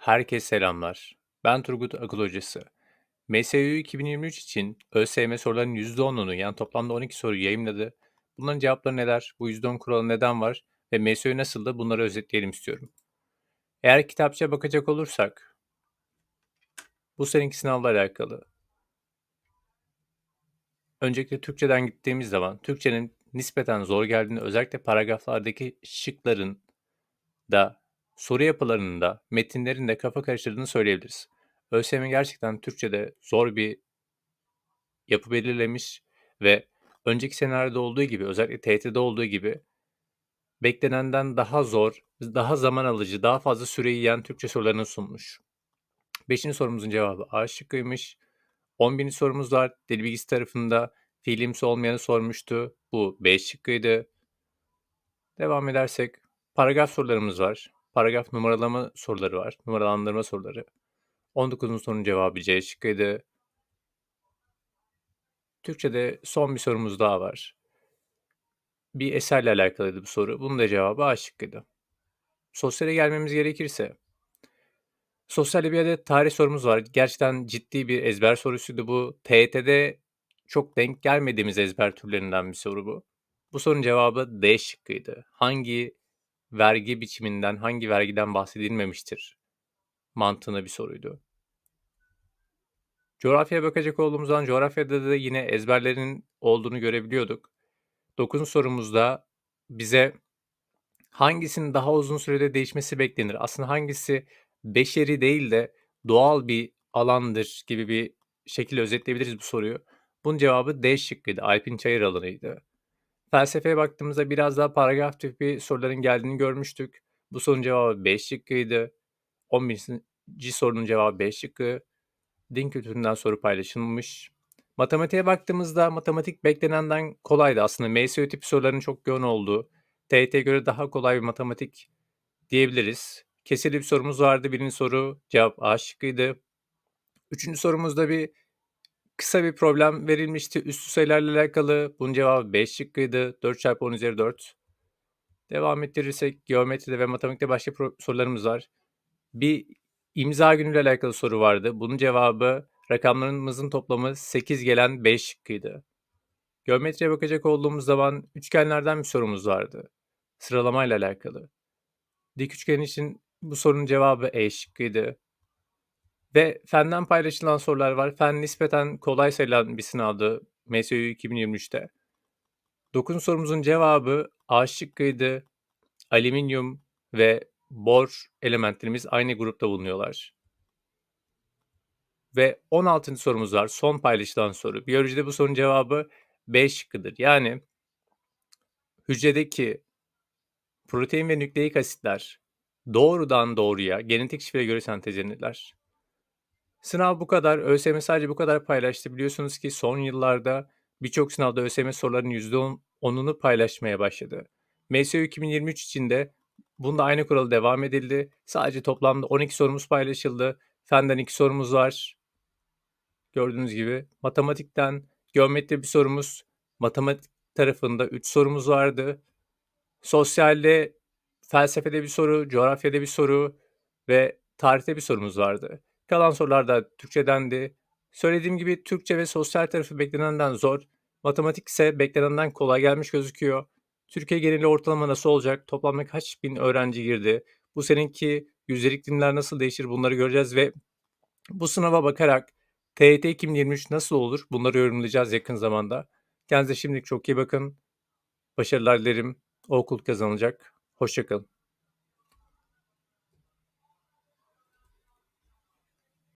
Herkese selamlar. Ben Turgut Akıl Hocası. MSU 2023 için ÖSYM sorularının %10'unu yani toplamda 12 soru yayınladı. Bunların cevapları neler? Bu %10 kuralı neden var? Ve MSU nasıldı? Bunları özetleyelim istiyorum. Eğer kitapçıya bakacak olursak bu seneki sınavla alakalı. Öncelikle Türkçeden gittiğimiz zaman Türkçenin nispeten zor geldiğini özellikle paragraflardaki şıkların da soru yapılarının da metinlerin de kafa karıştırdığını söyleyebiliriz. ÖSYM gerçekten Türkçe'de zor bir yapı belirlemiş ve önceki senaryoda olduğu gibi özellikle TYT'de olduğu gibi beklenenden daha zor, daha zaman alıcı, daha fazla süreyi yiyen Türkçe sorularını sunmuş. Beşinci sorumuzun cevabı A şıkkıymış. 11. sorumuz var. Dil bilgisi tarafında fiilimsi olmayanı sormuştu. Bu B şıkkıydı. Devam edersek paragraf sorularımız var. Paragraf numaralama soruları var. Numaralandırma soruları. 19. sorunun cevabı C şıkkıydı. Türkçe'de son bir sorumuz daha var. Bir eserle alakalıydı bu soru. Bunun da cevabı A şıkkıydı. Sosyale gelmemiz gerekirse. Sosyalde bir tarih sorumuz var. Gerçekten ciddi bir ezber sorusuydu bu. TYT'de çok denk gelmediğimiz ezber türlerinden bir soru bu. Bu sorunun cevabı D şıkkıydı. Hangi vergi biçiminden, hangi vergiden bahsedilmemiştir mantığına bir soruydu. Coğrafyaya bakacak olduğumuz zaman coğrafyada da yine ezberlerin olduğunu görebiliyorduk. 9. sorumuzda bize hangisinin daha uzun sürede değişmesi beklenir? Aslında hangisi beşeri değil de doğal bir alandır gibi bir şekilde özetleyebiliriz bu soruyu. Bunun cevabı D şıkkıydı. Alpin çayır alanıydı. Felsefeye baktığımızda biraz daha paragraf tipi soruların geldiğini görmüştük. Bu sorunun cevabı B şıkkıydı. 11. sorunun cevabı B şıkkı. Din kültüründen soru paylaşılmış. Matematiğe baktığımızda matematik beklenenden kolaydı. Aslında MSU tipi soruların çok yoğun olduğu, TYT'ye göre daha kolay bir matematik diyebiliriz. Kesirli bir sorumuz vardı. Birinci soru cevap A şıkkıydı. Üçüncü sorumuzda bir kısa bir problem verilmişti. Üstü sayılarla alakalı. Bunun cevabı 5 şıkkıydı. 4 çarpı 10 üzeri 4. Devam ettirirsek geometride ve matematikte başka sorularımız var. Bir imza günüyle alakalı soru vardı. Bunun cevabı rakamlarımızın toplamı 8 gelen 5 şıkkıydı. Geometriye bakacak olduğumuz zaman üçgenlerden bir sorumuz vardı. Sıralamayla alakalı. Dik üçgen için bu sorunun cevabı E şıkkıydı. Ve fenden paylaşılan sorular var. Fen nispeten kolay sayılan bir sınavdı MSU 2023'te. 9 sorumuzun cevabı A şıkkıydı. Alüminyum ve bor elementlerimiz aynı grupta bulunuyorlar. Ve 16. sorumuz var. Son paylaşılan soru. Biyolojide bu sorunun cevabı B şıkkıdır. Yani hücredeki protein ve nükleik asitler doğrudan doğruya genetik şifreye göre sentezlenirler. Sınav bu kadar. ÖSYM sadece bu kadar paylaştı. Biliyorsunuz ki son yıllarda birçok sınavda ÖSYM sorularının %10'unu paylaşmaya başladı. MSU 2023 için de bunda aynı kural devam edildi. Sadece toplamda 12 sorumuz paylaşıldı. Fenden 2 sorumuz var. Gördüğünüz gibi matematikten geometri bir sorumuz, matematik tarafında 3 sorumuz vardı. Sosyalde, felsefede bir soru, coğrafyada bir soru ve tarihte bir sorumuz vardı. Kalan sorular da Türkçedendi. Söylediğim gibi Türkçe ve sosyal tarafı beklenenden zor. Matematik ise beklenenden kolay gelmiş gözüküyor. Türkiye geneli ortalama nasıl olacak? Toplamda kaç bin öğrenci girdi? Bu seninki yüzdelik dilimler nasıl değişir? Bunları göreceğiz ve bu sınava bakarak TYT 2023 nasıl olur? Bunları yorumlayacağız yakın zamanda. Kendinize şimdilik çok iyi bakın. Başarılar dilerim. O okul kazanacak. Hoşçakalın.